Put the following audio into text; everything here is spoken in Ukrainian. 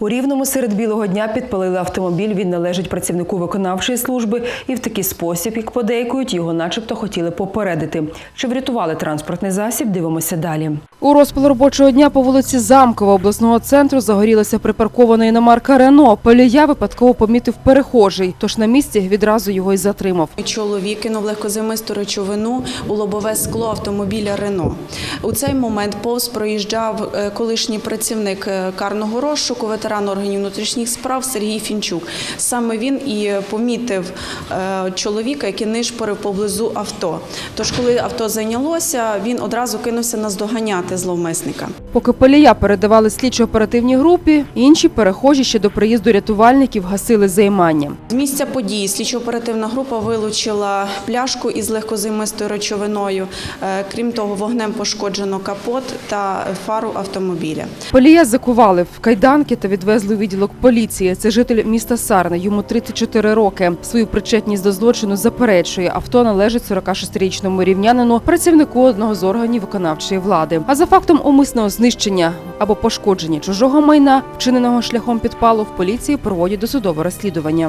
У рівному серед білого дня підпалили автомобіль. Він належить працівнику виконавчої служби, і в такий спосіб, як подейкують, його, начебто, хотіли попередити. Чи врятували транспортний засіб? Дивимося далі. У розпал робочого дня по вулиці Замкова обласного центру загорілася припаркована іномарка Рено. Полія випадково помітив перехожий, тож на місці відразу його й затримав. Чоловік кинув легкозаймисту речовину у лобове скло автомобіля Рено. У цей момент повз проїжджав е, колишній працівник е, карного розшуку, ветеран органів внутрішніх справ Сергій Фінчук. Саме він і помітив е, чоловіка, який нишпорив поблизу авто. Тож, коли авто зайнялося, він одразу кинувся наздоганяти зловмисника. Поки полія передавали слідчо-оперативній групі, інші перехожі ще до приїзду рятувальників гасили займання. З місця події слідчо-оперативна група вилучила пляшку із легкозаймистою речовиною. Е, Крім того, вогнем пошкоджено капот та фару автомобіля. Полія закували в кайданки та відвезли у відділок поліції. Це житель міста Сарна. Йому 34 роки. Свою причетність до злочину заперечує. Авто належить 46-річному рівнянину, працівнику одного з органів виконавчої влади. А за фактом умисного знищення або пошкодження чужого майна, вчиненого шляхом підпалу, в поліції проводять досудове розслідування.